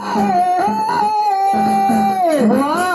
Hey, hey, hey,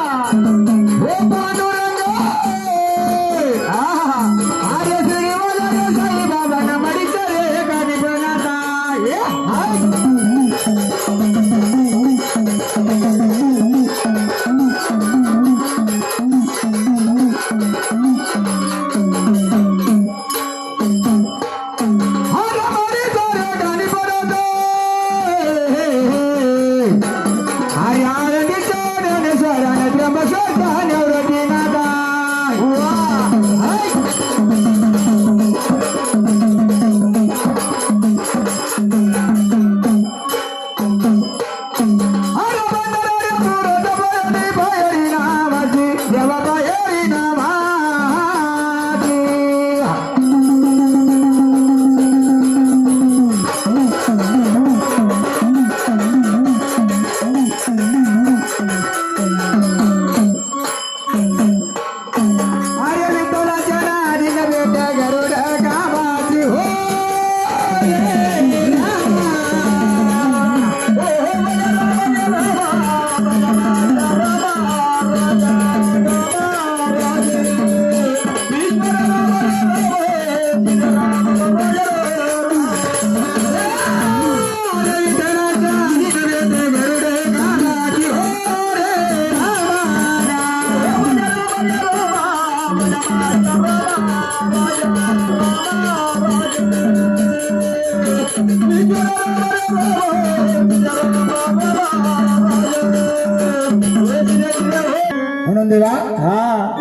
భయరి నామజీ జవద म्हणून देवा हा.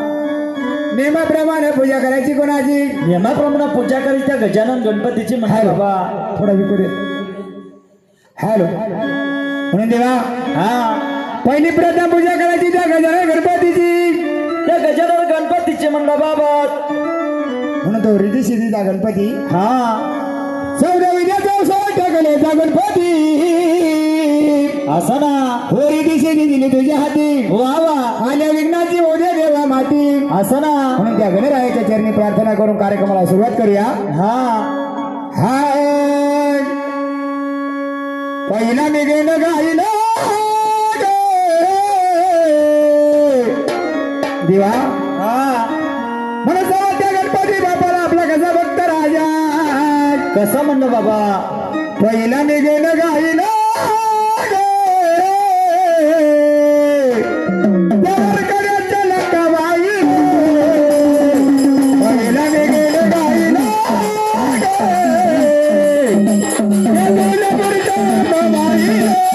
नियमाप्रमाणे पूजा करायची कोणाची? नियमाप्रमाणे पूजा करायची त्या गजानन गणपतीची म्हणा हॅलो बाबा थोडा विकडे हॅलो. म्हणून देवा हा. पहिली प्रथम पूजा करायची त्या गजानन गणपतीची. त्या गजानन गणपतीचे म्हणलं बाबा म्हणून तो रिधी सिद्धीचा गणपती हा. चौदा विद्याचा टाकलेचा गणपती. असा ना? हो रिधी सिद्धी दिली तुझ्या हाती. वा वा. आल्या विघ्नाची ओढ्या देवा माती. असं ना? म्हणून त्या गणरायाच्या चरणी प्रार्थना करून कार्यक्रमाला सुरुवात करूया. हा. हाय. पहिला निघेन गायला दिवा. हा. म्हणून त्या गणपती बापाला आपला कसा भक्त राजा. कसं म्हणलं बाबा? पहिला निघेन गायला Baba ile